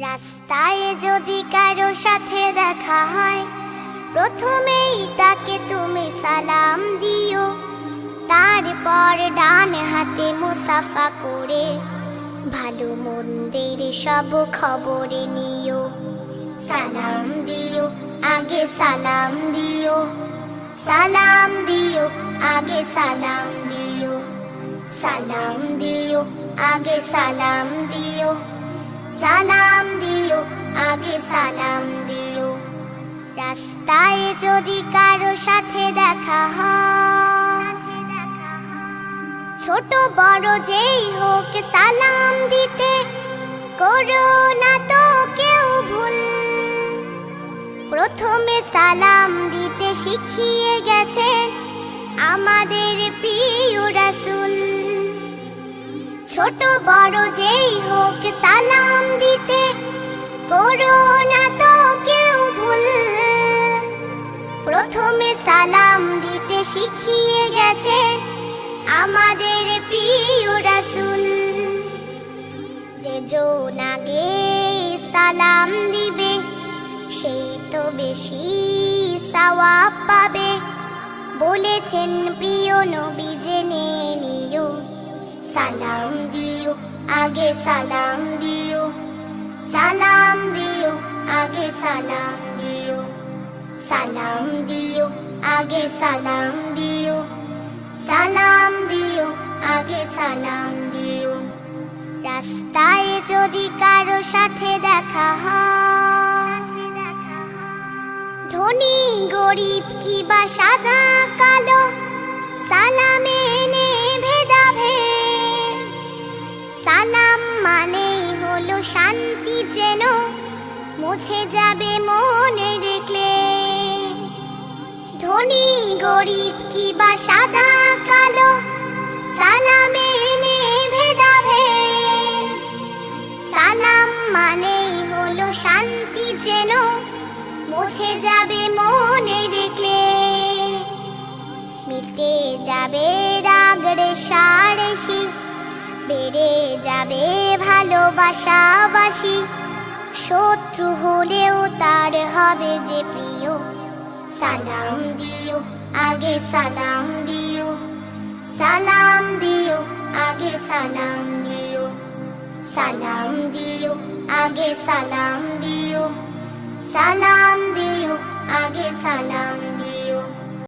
রাস্তায় যদি কারও সাথে দেখা হয়, প্রথমেই তাকে তুমি সালাম দিও। তারপর ডান হাতে মুসাফা করে ভালো মন্দের সব খবরে নিও। সালাম দিও, আগে সালাম দিও। সালাম দিও, আগে সালাম দিও। সালাম দিও, আগে সালাম দিও। সালাম দিও। রাস্তায় যদি কারও সাথে দেখা হয়, ছোট বড় যেই হোক সালাম দিতে করো না তো কেউ ভুল। প্রথমে সালাম দিতে শিখিয়ে গেছেন আমাদের প্রিয় রাসুল। ছোট বড় যেই হোক সালাম দিতে করো না তো কেউ ভুল। প্রথমে সালাম দিতে শিখিয়ে গেছে আমাদের প্রিয় রাসূল। যে জন আগে সালাম দিবে, সেই তো বেশি সওয়াব পাবে। বলেছেন, প্রিয় নবী, জেনে নিও। সালাম দিও, আগে সালাম দিও। সালাম দিও, আগে সালাম দিও। সালাম দিও, আগে সালাম দিও। রাস্তায় যদি কারও সাথে দেখা হয়, ধনী, গরিব কি বা সাদা, কালো, সালামে নে ভেদাভেদ। সালাম মানেই হলো শান্তি যেন, মুছে যাবে মনে দেখলে ধনী, গরিব কি বা সাদা, কালো। সালামে নে সালাম মানেই হলো শান্তি যেন। মুছে যাবে মনে দেখলে মিটে যাবে রাগড়ে সারেসি বেড়ে যাবে ভালোবাসাবাসি শত্রু হলেও তার হবে যে প্রিয়। সালাম দিও, আগে সালাম দিও। সালাম দিও, আগে সালাম দিও। সালাম দিও, আগে সালাম দিও। সালাম দিও, আগে সালাম দিও।